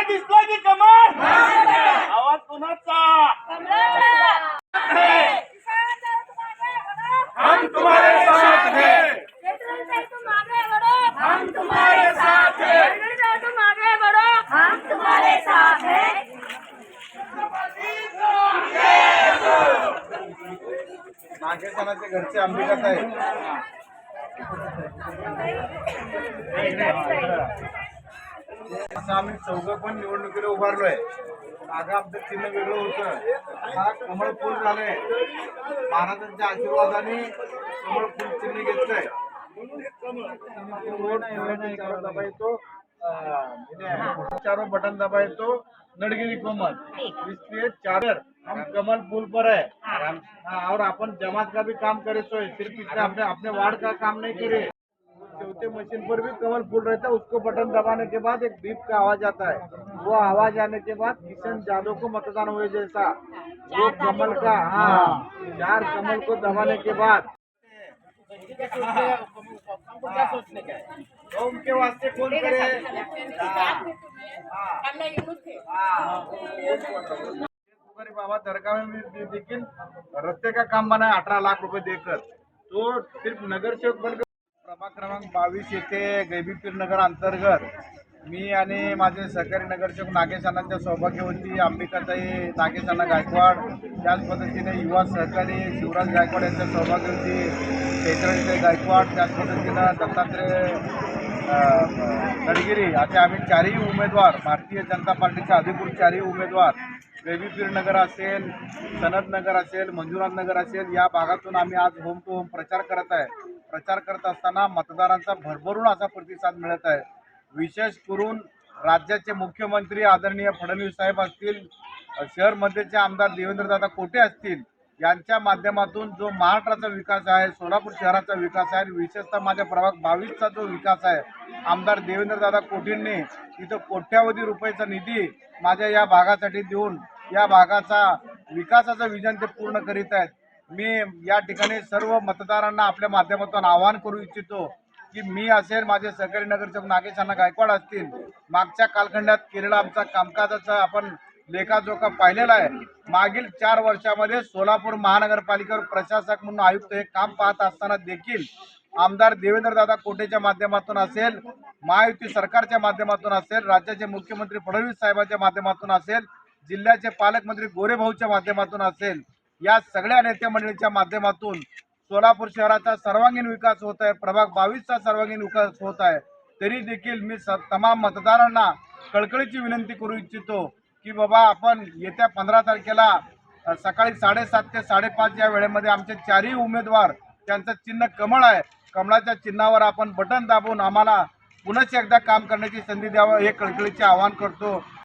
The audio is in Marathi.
तुम्हाला दिसला की कमळ? आवाज कोणाचा? हम तुम्हारे साथ हैं। हम तुम्हारे साथ हैं। तुम आगे बढ़ो हम तुम्हारे साथ हैं। नागेशनाचे घरचे अंबिकात आहे असं आम्ही चौघं पण निवडणुकीला उभारलोय. मागं आमचं चिन्ह वेगळं होतं. हा कमळ फुल झालंय. महाराजांच्या आशीर्वादाने कमळ फुल चिन्ह घेतलंय चारो चारो बटन दबायतो नडगिरी कमल. इसलिए चादर हम कमल फूल पर है और अपन जमात का भी काम करे तो। सिर्फ इतना अपने अपने वार्ड का काम नहीं करे. चौथे मशीन पर भी कमल फूल रहता है, उसको बटन दबाने के बाद एक बीप का आवाज़ आता है। वो आवाज़ आने के बाद किशन जादव को मतदान हुए जैसा। वो कमल का हाँ चार कमल को दबाने के बाद। उनके वास्ते करे। बाबा, दरगाह में देखील रस्ते का काम बना अठारह लाख रुपए देकर। तो सिर्फ़ नगरसेवक बनकर सभा क्रमांक बावीस येथे गैबीपीर नगर अंतर्गत मी आणि माझे सहकारी नगरसेवक नागेश अण्णांच्या सौभाग्यवती अंबिकाताई नागेश अण्णा गायकवाड त्याच पद्धतीने युवा सहकारी शिवराज गायकवाड यांच्या सौभाग्यवती चैत्रालीताई गायकवाड त्याच पद्धतीनं दत्तात्रय गडगिरी असे आम्ही चारही उमेदवार भारतीय जनता पार्टीचे अधिकृत चारही उमेदवार बेबीपीर नगर असेल सनद नगर असेल मंजुनाथ नगर असेल या भागातून आम्ही आज होम टू होम प्रचार करत आहे. प्रचार करत असताना मतदारांचा भरभरून असा प्रतिसाद मिळत आहे. विशेष करून राज्याचे मुख्यमंत्री आदरणीय फडणवीस साहेब असतील शहर मध्येचे आमदार देवेंद्रदादा कोटे असतील यांच्या माध्यमातून जो महाराष्ट्राचा विकास आहे सोलापूर शहराचा विकास आहे आणि विशेषतः माझ्या प्रभाग बावीसचा जो विकास आहे आमदार देवेंद्रदादा कोटींनी इथं कोट्यावधी रुपयाचा निधी माझ्या या भागासाठी देऊन या भागाचा विकासाचं विजन ते पूर्ण करीत आहेत. मी या ठिकाणी सर्व मतदारांना आपल्या माध्यमातून आवाहन करू इच्छितो की मी असेल माझे सहकारी नगरसेवक नागेशांना गायकवाड असतील मागच्या कालखंडात केलेला आमचा कामकाजाचा आपण लेखाजोखा पाहिलेला आहे. मागील चार वर्षामध्ये सोलापूर महानगरपालिकेवर प्रशासक म्हणून आयुक्त हे काम पाहत असताना देखील आमदार देवेंद्रदादा कोटेच्या माध्यमातून असेल महायुती सरकारच्या माध्यमातून असेल राज्याचे मुख्यमंत्री फडणवीस साहेबांच्या माध्यमातून असेल जिल्ह्याचे पालकमंत्री गोरेभाऊच्या माध्यमातून असेल या सगळ्या नेते मंडळीच्या माध्यमातून सोलापूर शहराचा सर्वांगीण विकास होत आहे. प्रभाग बावीसचा सर्वांगीण विकास होत आहे. तरी देखील मी स तमाम मतदारांना कळकळीची विनंती करू इच्छितो की बाबा आपण येत्या पंधरा तारखेला सकाळी साडेसात ते साडेपाच या वेळेमध्ये आमचे चारही उमेदवार त्यांचं चिन्ह कमळ आहे. कमळाच्या चिन्हावर आपण बटन दाबून आम्हाला पुनश्च एकदा काम करण्याची संधी द्यावं हे कळकळीचे आवाहन करतो.